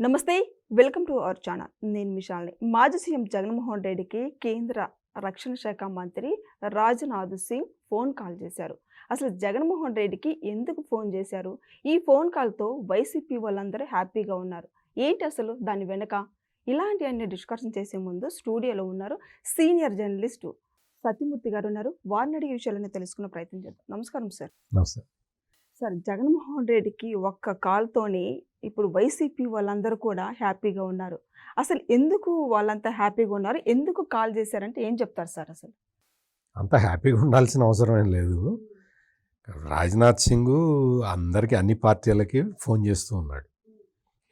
నమస్తే welcome to our channel. నేను మిషాల్ని. మాజీ సీఎం జగన్మోహన్ రెడ్డికి కేంద్ర రక్షణ శాఖ మంత్రి రాజ్నాథ్ సింగ్ ఫోన్ కాల్ చేశారు. అసలు జగన్మోహన్ రెడ్డికి ఎందుకు ఫోన్ చేశారు? ఈ ఫోన్ కాల్తో వైసీపీ వాళ్ళందరూ హ్యాపీగా ఉన్నారు. ఏంటి అసలు దాని వెనక? ఇలాంటి అన్ని డిస్కషన్ చేసే ముందు స్టూడియోలో ఉన్నారు సీనియర్ జర్నలిస్టు సత్యమూర్తి గారు ఉన్నారు. వారిని అడిగే విషయాలను తెలుసుకునే ప్రయత్నం చేద్దాం. నమస్కారం సార్. నమస్తే. సార్ జగన్మోహన్ రెడ్డికి ఒక్క కాల్తోని ఇప్పుడు వైసీపీ వాళ్ళందరూ కూడా హ్యాపీగా ఉన్నారు. అసలు ఎందుకు వాళ్ళంతా హ్యాపీగా ఉన్నారు? ఎందుకు కాల్ చేశారంటే ఏం చెప్తారు సార్ అసలు? అంత హ్యాపీగా ఉండాల్సిన అవసరం ఏం లేదు. రాజ్నాథ్ సింగ్ అందరికీ అన్ని పార్టీలకి ఫోన్ చేస్తూ ఉన్నాడు.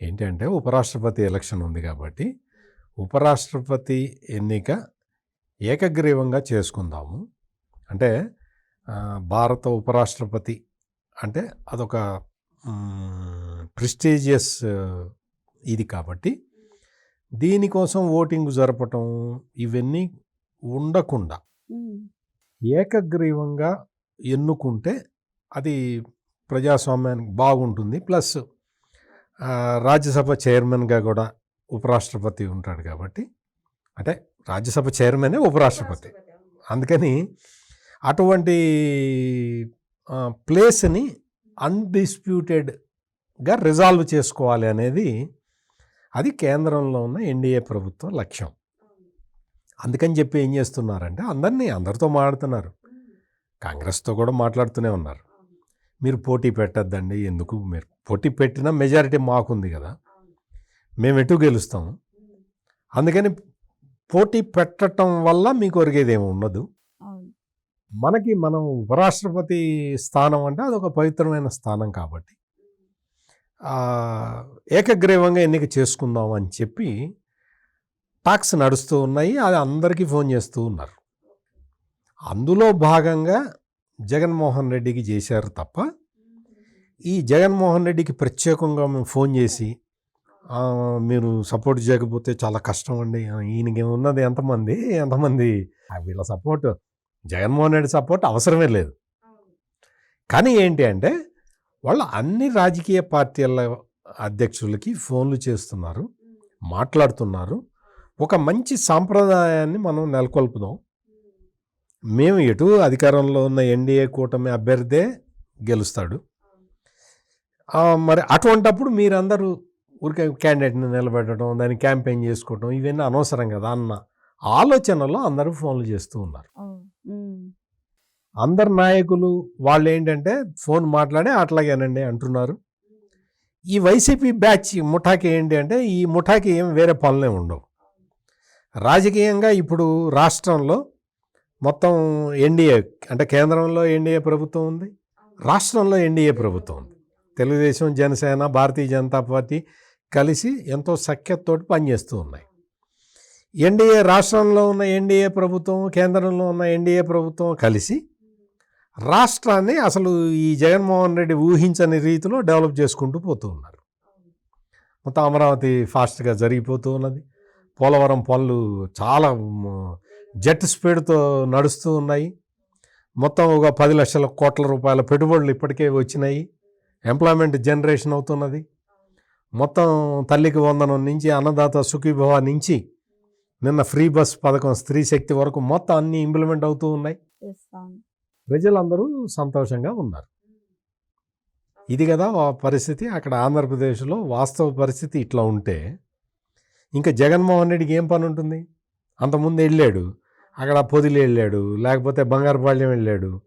ఏంటంటే ఉపరాష్ట్రపతి ఎలక్షన్ ఉంది కాబట్టి ఉపరాష్ట్రపతి ఎన్నిక ఏకగ్రీవంగా చేసుకుందాము. అంటే భారత ఉపరాష్ట్రపతి అంటే అదొక ప్రిస్టీజియస్ ఇది కాబట్టి దీనికోసం ఓటింగ్ జరపటం ఇవన్నీ ఉండకుండా ఏకగ్రీవంగా ఎన్నుకుంటే అది ప్రజాస్వామ్యానికి బాగుంటుంది. ప్లస్ రాజ్యసభ చైర్మన్గా కూడా ఉపరాష్ట్రపతి ఉంటాడు కాబట్టి అంటే రాజ్యసభ చైర్మనే ఉపరాష్ట్రపతి. అందుకని అటువంటి ప్లేస్ని అన్డిస్ప్యూటెడ్గా రిజాల్వ్ చేసుకోవాలి అనేది అది కేంద్రంలో ఉన్న ఎన్డీఏ ప్రభుత్వం లక్ష్యం. అందుకని చెప్పి ఏం చేస్తున్నారంటే అందరినీ అందరితో మాట్లాడుతున్నారు. కాంగ్రెస్తో కూడా మాట్లాడుతూనే ఉన్నారు. మీరు పోటీ పెట్టద్దండి ఎందుకు మీరు పోటీ పెట్టినా మెజారిటీ మాకుంది కదా. మేము ఎటు గెలుస్తాము? అందుకని పోటీ పెట్టడం వల్ల మీకు ఒరిగేదేమి ఉండదు. మనకి మనం ఉపరాష్ట్రపతి స్థానం అంటే అదొక పవిత్రమైన స్థానం కాబట్టి. ఏకగ్రీవంగా ఎన్నిక చేసుకుందాం అని చెప్పి టాక్స్ నడుస్తూ ఉన్నాయి. అది అందరికీ ఫోన్ చేస్తూ ఉన్నారు. అందులో భాగంగా జగన్మోహన్ రెడ్డికి చేశారు తప్ప ఈ జగన్మోహన్ రెడ్డికి ప్రత్యేకంగా మేము ఫోన్ చేసి మీరు సపోర్ట్ చేయకపోతే చాలా కష్టం అండి. ఈయనకి ఉన్నది ఎంతమంది? ఎంతమంది? వీళ్ళ సపోర్ట్. జగన్మోహన్ రెడ్డి సపోర్ట్ అవసరమే లేదు. కానీ ఏంటి అంటే వాళ్ళు అన్ని రాజకీయ పార్టీల అధ్యక్షులకి ఫోన్లు చేస్తున్నారు మాట్లాడుతున్నారు. ఒక మంచి సాంప్రదాయాన్ని మనం నెలకొల్పుదాం. మేము ఎటు అధికారంలో ఉన్న ఎన్డీఏ కూటమి అభ్యర్థే గెలుస్తాడు. మరి అటువంటప్పుడు మీరందరూ ఊరికే క్యాండిడేట్ని నిలబెట్టడం దాన్ని క్యాంపెయిన్ చేసుకోవడం ఇవన్నీ అనవసరం కదా అన్న ఆలోచనలో అందరూ ఫోన్లు చేస్తూ ఉన్నారు. అందరు నాయకులు వాళ్ళు ఏంటంటే ఫోన్ మాట్లాడి అట్లాగేనండి అంటున్నారు. ఈ వైసీపీ బ్యాచ్ ముఠాకి ఏంటి అంటే ఈ ముఠాకి ఏం వేరే పనులే ఉండవు. రాజకీయంగా ఇప్పుడు రాష్ట్రంలో మొత్తం ఎన్డీఏ అంటే కేంద్రంలో ఎన్డీఏ ప్రభుత్వం ఉంది రాష్ట్రంలో ఎన్డీఏ ప్రభుత్వం ఉంది. తెలుగుదేశం జనసేన భారతీయ జనతా పార్టీ కలిసి ఎంతో సఖ్యతతోటి పనిచేస్తూ ఉన్నాయి. ఎన్డీఏ రాష్ట్రంలో ఉన్న ఎన్డీఏ ప్రభుత్వం కేంద్రంలో ఉన్న ఎన్డీఏ ప్రభుత్వం కలిసి రాష్ట్రాన్ని అసలు ఈ జగన్మోహన్ రెడ్డి ఊహించని రీతిలో డెవలప్ చేసుకుంటూ పోతూ ఉన్నారు. మొత్తం అమరావతి ఫాస్ట్గా జరిగిపోతూ ఉన్నది. పోలవరం పనులు చాలా జెట్ స్పీడ్తో నడుస్తూ ఉన్నాయి. మొత్తం ఒక పది లక్షల కోట్ల రూపాయల పెట్టుబడులు ఇప్పటికే వచ్చినాయి. ఎంప్లాయ్మెంట్ జనరేషన్ అవుతున్నది. మొత్తం తల్లికి వందనం నుంచి అన్నదాత సుఖీభవ నుంచి నిన్న ఫ్రీ బస్ పథకం స్త్రీ శక్తి వరకు మొత్తం అన్నీ ఇంప్లిమెంట్ అవుతూ ఉన్నాయి. ప్రజలందరూ సంతోషంగా ఉన్నారు. ఇది కదా ఆ పరిస్థితి. అక్కడ ఆంధ్రప్రదేశ్లో వాస్తవ పరిస్థితి ఇట్లా ఉంటే ఇంకా జగన్మోహన్ రెడ్డికి ఏం పని ఉంటుంది? అంతకుముందు వెళ్ళాడు. అక్కడ పొదిలి వెళ్ళాడు. లేకపోతే బంగారుపాళ్యం వెళ్ళాడు.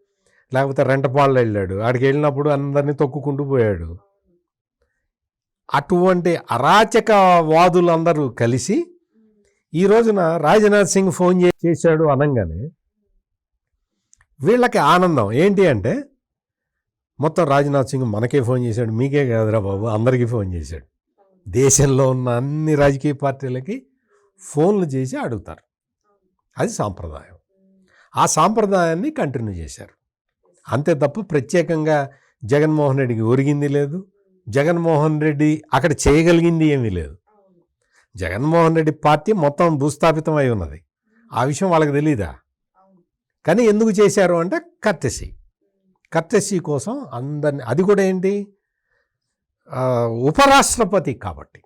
లేకపోతే రెంటపాళ్ళు వెళ్ళాడు. ఆడికి వెళ్ళినప్పుడు అందరినీ తొక్కుకుంటూ పోయాడు. అటువంటి అరాచక వాదులందరూ కలిసి ఈ రోజున రాజ్నాథ్ సింగ్ ఫోన్ చే- చేశాడు అనగానే వీళ్ళకి ఆనందం. ఏంటి అంటే మొత్తం రాజ్నాథ్ సింగ్ మనకే ఫోన్ చేశాడు మీకే కాదురా బాబు అందరికీ ఫోన్ చేశాడు. దేశంలో ఉన్న అన్ని రాజకీయ పార్టీలకి ఫోన్లు చేసి అడుగుతారు. అది సాంప్రదాయం. ఆ సాంప్రదాయాన్ని కంటిన్యూ చేశారు. అంతే తప్ప ప్రత్యేకంగా జగన్మోహన్ రెడ్డికి ఒరిగింది లేదు. జగన్మోహన్ రెడ్డి అక్కడ చేయగలిగింది ఏమీ లేదు. జగన్మోహన్ రెడ్డి పార్టీ మొత్తం భూస్థాపితం అయి ఉన్నది. ఆ విషయం వాళ్ళకి తెలీదా? కానీ ఎందుకు చేశారు అంటే కర్టెసీ. కర్టెసీ కోసం అందరిని అది కూడా ఏంటి? ఉపరాష్ట్రపతి కాబట్టి.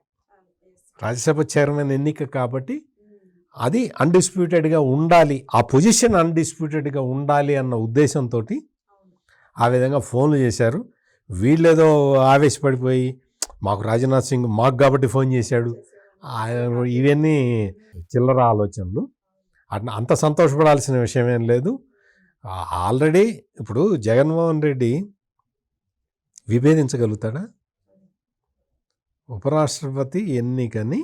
రాజ్యసభ చైర్మన్ ఎన్నిక కాబట్టి అది అన్డిస్ప్యూటెడ్గా ఉండాలి ఆ పొజిషన్ అన్డిస్ప్యూటెడ్గా ఉండాలి అన్న ఉద్దేశంతో ఆ విధంగా ఫోన్లు చేశారు. వీళ్ళేదో ఆవేశపడిపోయి మాకు రాజ్నాథ్ సింగ్ మాకు కాబట్టి ఫోన్ చేశాడు. ఇవన్నీ చిల్లర ఆలోచనలు. అంత సంతోషపడాల్సిన విషయం ఏం లేదు ఆల్రెడీ ఇప్పుడు జగన్మోహన్ రెడ్డి విభేదించగలుగుతాడా? ఉపరాష్ట్రపతి ఎన్నికని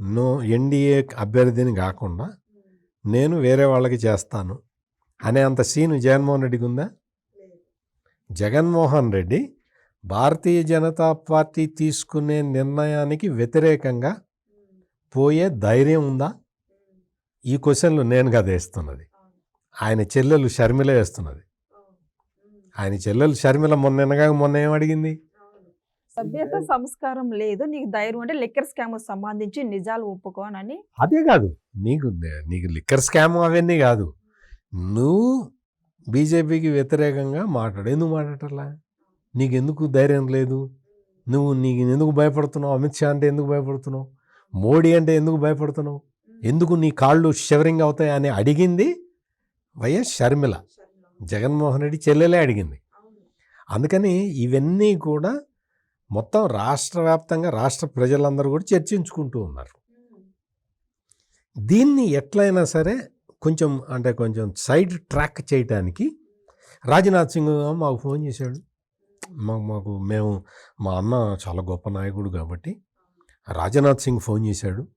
నో ఎన్డీఏ అభ్యర్థిని కాకుండా నేను వేరే వాళ్ళకి చేస్తాను అనే అంత సీను జగన్మోహన్ రెడ్డికి ఉందా? జగన్మోహన్ రెడ్డి భారతీయ జనతా పార్టీ తీసుకునే నిర్ణయానికి వ్యతిరేకంగా పోయే ధైర్యం ఉందా? ఈ క్వశ్చన్లు నేను కదా వేస్తున్నది. ఆయన చెల్లెలు షర్మిల వేస్తున్నది. ఆయన చెల్లెలు షర్మిల మొన్న మొన్న ఏం అడిగింది? సభ్యత సంస్కారం లేదు నీకు ధైర్యం అంటే లిక్కర్ స్కామ్ సంబంధించి నిజాలు ఒప్పుకోనని అదే కాదు నీకు నీకు లిక్కర్ స్కామ్ అవన్నీ కాదు. నువ్వు బీజేపీకి వ్యతిరేకంగా మాట్లాడు. ఎందుకు మాట్లాడటలా? నీకెందుకు ధైర్యం లేదు? నువ్వు నీకు ఎందుకు భయపడుతున్నావు? అమిత్ షా అంటే ఎందుకు భయపడుతున్నావు? మోడీ అంటే ఎందుకు భయపడుతున్నావు? ఎందుకు నీ కాళ్ళు షివరింగ్ అవుతాయి అని అడిగింది వైఎస్ షర్మిల. జగన్మోహన్ రెడ్డి చెల్లెలే అడిగింది. అందుకని ఇవన్నీ కూడా మొత్తం రాష్ట్ర వ్యాప్తంగా రాష్ట్ర ప్రజలందరూ కూడా చర్చించుకుంటూ ఉన్నారు. దీన్ని ఎట్లయినా సరే కొంచెం అంటే కొంచెం సైడ్ ట్రాక్ చేయటానికి రాజ్నాథ్ సింగ్ మాకు ఫోన్ చేశాడు. మాకు మాకు మేము మా అన్న చాలా గొప్ప నాయకుడు కాబట్టి రాజ్నాథ్ సింగ్ ఫోన్ చేశాడు.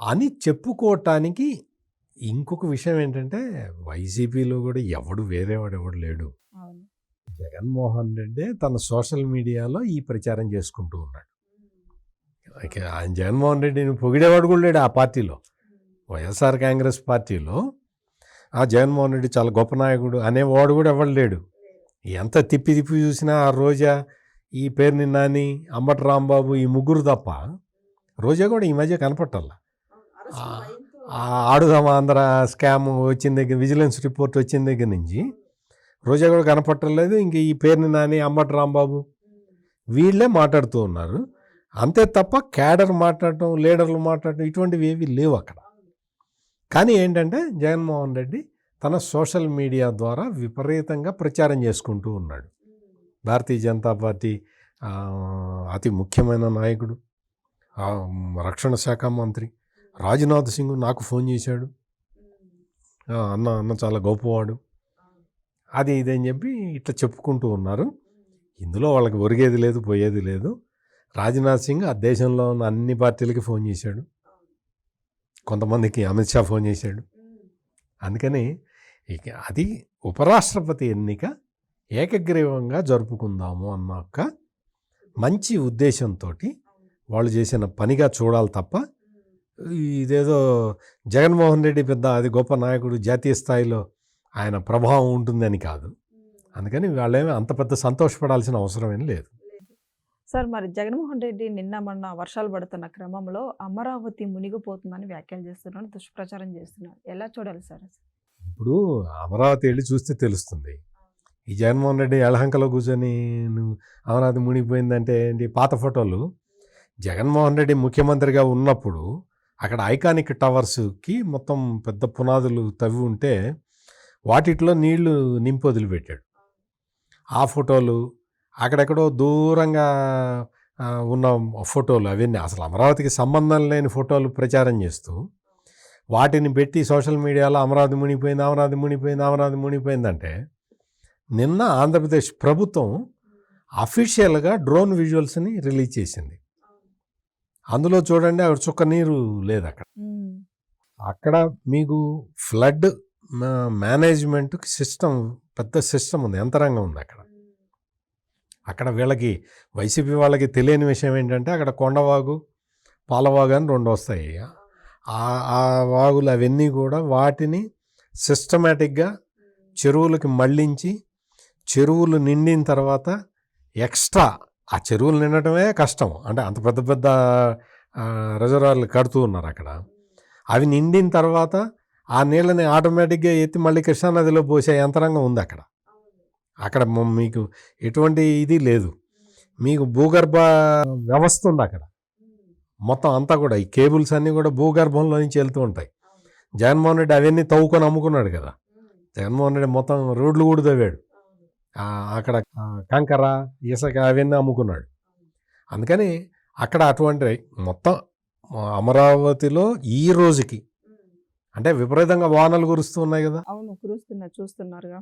అని చెప్పుకోవటానికి ఇంకొక విషయం ఏంటంటే వైసీపీలో కూడా ఎవడు వేరేవాడు ఎవడు లేడు. జగన్మోహన్ రెడ్డి తన సోషల్ మీడియాలో ఈ ప్రచారం చేసుకుంటూ ఉన్నాడు. ఆయన జగన్మోహన్ రెడ్డిని పొగిడేవాడు కూడా లేడు ఆ పార్టీలో. వైఎస్ఆర్ కాంగ్రెస్ పార్టీలో ఆ జగన్మోహన్ రెడ్డి చాలా గొప్ప నాయకుడు అనేవాడు కూడా ఎవడు లేడు. ఎంత తిప్పి తిప్పి చూసినా ఆ రోజా ఈ పేరుని నాని అంబటి రాంబాబు ఈ ముగ్గురు తప్ప రోజా కూడా ఈ మధ్య కనపట్టాల ఆడుదాం ఆంధ్ర స్కామ్ వచ్చిన దగ్గర విజిలెన్స్ రిపోర్ట్ వచ్చిన దగ్గర నుంచి రోజా కూడా కనపట్టలేదు. ఇంక ఈ పేరుని నాని అంబటి రాంబాబు వీళ్ళే మాట్లాడుతూ ఉన్నారు. అంతే తప్ప క్యాడర్ మాట్లాడటం లీడర్లు మాట్లాడటం ఇటువంటివి ఏవి లేవు అక్కడ. కానీ ఏంటంటే జగన్మోహన్ రెడ్డి తన సోషల్ మీడియా ద్వారా విపరీతంగా ప్రచారం చేసుకుంటూ ఉన్నాడు. భారతీయ జనతా పార్టీ అతి ముఖ్యమైన నాయకుడు రక్షణ శాఖ మంత్రి రాజ్నాథ్ సింగ్ నాకు ఫోన్ చేశాడు. అన్న అన్న చాలా గొప్పవాడు. అది ఇది అని చెప్పి ఇట్లా చెప్పుకుంటూ ఉన్నారు. ఇందులో వాళ్ళకి ఒరిగేది లేదు పోయేది లేదు. రాజ్నాథ్ సింగ్ ఆ దేశంలో ఉన్న అన్ని పార్టీలకి ఫోన్ చేశాడు. కొంతమందికి అమిత్ షా ఫోన్ చేశాడు. అందుకని ఇక అది ఉపరాష్ట్రపతి ఎన్నిక ఏకగ్రీవంగా జరుపుకుందాము అన్న ఒక మంచి ఉద్దేశంతో వాళ్ళు చేసిన పనిగా చూడాలి తప్ప ఇదేదో జగన్మోహన్ రెడ్డి పెద్ద అది గొప్ప నాయకుడు జాతీయ స్థాయిలో ఆయన ప్రభావం ఉంటుందని కాదు. అందుకని వాళ్ళేమీ అంత పెద్ద సంతోషపడాల్సిన అవసరం ఏం లేదు. సార్ మరి జగన్మోహన్ రెడ్డి నిన్న మొన్న వర్షాలు పడుతున్న క్రమంలో అమరావతి మునిగిపోతుందని వ్యాఖ్యలు చేస్తున్నారు దుష్ప్రచారం చేస్తున్నారు. ఎలా చూడాలి సార్ ఇప్పుడు అమరావతి వెళ్ళి చూస్తే తెలుస్తుంది. ఈ జగన్మోహన్ రెడ్డి ఎలహంకలో కూర్చొని నువ్వు అమరావతి మునిగిపోయిందంటే ఏంటి? పాత ఫోటోలు. జగన్మోహన్ రెడ్డి ముఖ్యమంత్రిగా ఉన్నప్పుడు అక్కడ ఐకానిక్ టవర్స్కి మొత్తం పెద్ద పునాదులు తవ్వి ఉంటే వాటిట్లో నీళ్ళు నింపి వదిలిపెట్టాడు. ఆ ఫోటోలు అక్కడెక్కడో దూరంగా ఉన్న ఫోటోలు అవన్నీ అసలు అమరావతికి సంబంధం లేని ఫోటోలు ప్రచారం చేస్తూ వాటిని పెట్టి సోషల్ మీడియాలో అమరావతి మునిగిపోయింది అమరావతి మునిగిపోయింది అమరావతి మునిగిపోయిందంటే నిన్న ఆంధ్రప్రదేశ్ ప్రభుత్వం అఫీషియల్గా డ్రోన్ విజువల్స్ని రిలీజ్ చేసింది. అందులో చూడండి అక్కడ చుక్క నీరు లేదు అక్కడ. అక్కడ మీకు ఫ్లడ్ మేనేజ్మెంట్ సిస్టమ్ పెద్ద సిస్టమ్ ఉంది యంత్రాంగం ఉంది అక్కడ. అక్కడ వీళ్ళకి వైసీపీ వాళ్ళకి తెలియని విషయం ఏంటంటే అక్కడ కొండవాగు పాలవాగు అని రెండు వస్తాయి. ఆ ఆ వాగులు అవన్నీ కూడా వాటిని సిస్టమేటిక్గా చెరువులకి మళ్ళించి చెరువులు నిండిన తర్వాత ఎక్స్ట్రా ఆ చెరువులు నిండటమే కష్టం. అంటే అంత పెద్ద పెద్ద రిజర్వాయర్లు కడుతూ ఉన్నారు అక్కడ. అవి నిండిన తర్వాత ఆ నీళ్ళని ఆటోమేటిక్గా ఎత్తి మళ్ళీ కృష్ణానదిలో పోసే యంత్రాంగం ఉంది అక్కడ. అక్కడ మీకు ఎటువంటి ఇది లేదు. మీకు భూగర్భ వ్యవస్థ ఉంది అక్కడ. మొత్తం అంతా కూడా ఈ కేబుల్స్ అన్నీ కూడా భూగర్భంలో నుంచి వెళ్తూ ఉంటాయి. జగన్మోహన్ రెడ్డి అవన్నీ తవ్వుకొని అమ్ముకున్నాడు కదా. జగన్మోహన్ రెడ్డి మొత్తం రోడ్లు కూడా తవ్వాడు. అక్కడ కంకర ఇసుక అవన్నీ అమ్ముకున్నాడు. అందుకని అక్కడ అటువంటి మొత్తం అమరావతిలో ఈ రోజుకి అంటే విపరీతంగా వానలు కురుస్తూ ఉన్నాయి కదా. అవును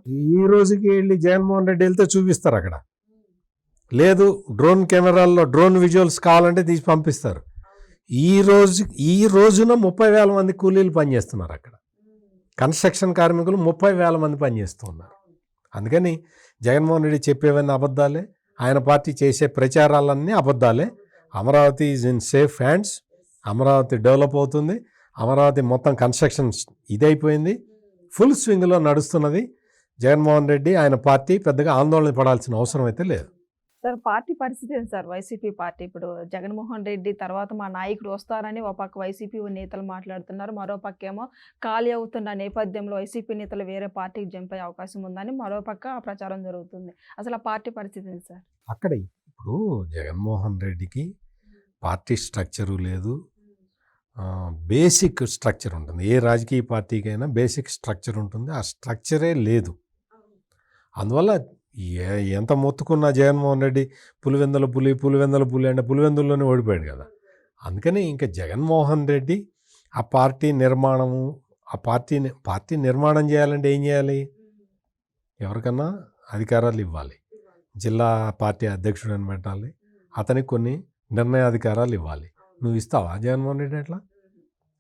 ఈ రోజుకి వెళ్ళి జగన్మోహన్ రెడ్డి వెళ్తే చూపిస్తారు అక్కడ. లేదు డ్రోన్ కెమెరాల్లో డ్రోన్ విజువల్స్ కావాలంటే తీసి పంపిస్తారు. ఈ రోజు ఈ రోజున ముప్పై వేల మంది కూలీలు పనిచేస్తున్నారు అక్కడ. కన్స్ట్రక్షన్ కార్మికులు ముప్పై వేల మంది పనిచేస్తున్నారు అందుకని జగన్మోహన్ రెడ్డి చెప్పేవన్నీ అబద్ధాలే. ఆయన పార్టీ చేసే ప్రచారాలన్నీ అబద్ధాలే. Amaravati is in safe hands Amaravati develop అవుతుంది. అమరావతి మొత్తం కన్స్ట్రక్షన్ ఇదైపోయింది. ఫుల్ స్వింగ్లో నడుస్తున్నది. జగన్మోహన్ రెడ్డి ఆయన పార్టీ పెద్దగా ఆందోళన పడాల్సిన అవసరం అయితే లేదు. సార్ పార్టీ పరిస్థితి ఏంటి సార్? వైసీపీ పార్టీ ఇప్పుడు జగన్మోహన్ రెడ్డి తర్వాత మా నాయకుడు వస్తారని ఒక పక్క వైసీపీ నేతలు మాట్లాడుతున్నారు. మరో పక్క ఏమో ఖాళీ అవుతున్న నేపథ్యంలో వైసీపీ నేతలు వేరే పార్టీకి జంప్ అయ్యే అవకాశం ఉందని మరో పక్క ఆ ప్రచారం జరుగుతుంది. అసలు ఆ పార్టీ పరిస్థితి ఏంటి సార్? అక్కడ ఇప్పుడు జగన్మోహన్ రెడ్డికి పార్టీ స్ట్రక్చరు లేదు. బేసిక్ స్ట్రక్చర్ ఉంటుంది. ఏ రాజకీయ పార్టీకైనా బేసిక్ స్ట్రక్చర్ ఉంటుంది. ఆ స్ట్రక్చరే లేదు. అందువల్ల ఏ ఎంత మొత్తుకున్నా జగన్మోహన్ రెడ్డి పులివెందుల పులి పులివెందుల పులి అంటే పులివెందుల్లోనే ఓడిపోయాడు కదా. అందుకని ఇంకా జగన్మోహన్ రెడ్డి ఆ పార్టీ నిర్మాణము ఆ పార్టీని పార్టీ నిర్మాణం చేయాలంటే ఏం చేయాలి? ఎవరికన్నా అధికారాలు ఇవ్వాలి. జిల్లా పార్టీ అధ్యక్షుడని పెట్టాలి. అతనికి కొన్ని నిర్ణయాధికారాలు ఇవ్వాలి. నువ్వు ఇస్తావా జగన్మోహన్ రెడ్డి అట్లా?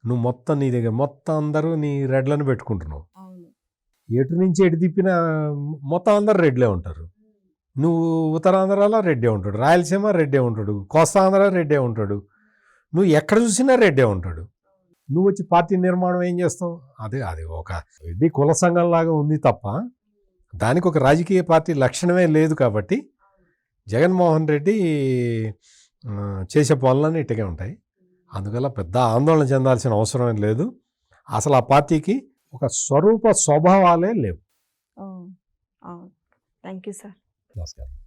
నువ్వు మొత్తం నీ దగ్గర మొత్తం అందరూ నీ రెడ్లను పెట్టుకుంటున్నావు. ఎటు నుంచి ఎటు తిప్పినా మొత్తం అందరు రెడ్లే ఉంటారు. నువ్వు ఉత్తరాంధ్రలో రెడ్డే ఉంటాడు రాయలసీమ రెడ్డే ఉంటాడు కోస్తాంధ్ర రెడ్డే ఉంటాడు నువ్వు ఎక్కడ చూసినా రెడ్డే ఉంటాడు. నువ్వు వచ్చి పార్టీ నిర్మాణం ఏం చేస్తావు? అదే అది ఒక రెడ్డి కుల సంఘం లాగా ఉంది తప్ప దానికి ఒక రాజకీయ పార్టీ లక్షణమే లేదు కాబట్టి జగన్మోహన్ రెడ్డి చేసే పనులన్నీ ఇట్టుగా ఉంటాయి. అందువల్ల పెద్ద ఆందోళన చెందాల్సిన అవసరం లేదు. అసలు ఆ పార్టీకి ఒక స్వరూప స్వభావాలే లేవు. థ్యాంక్ యూ సార్ నమస్కారం.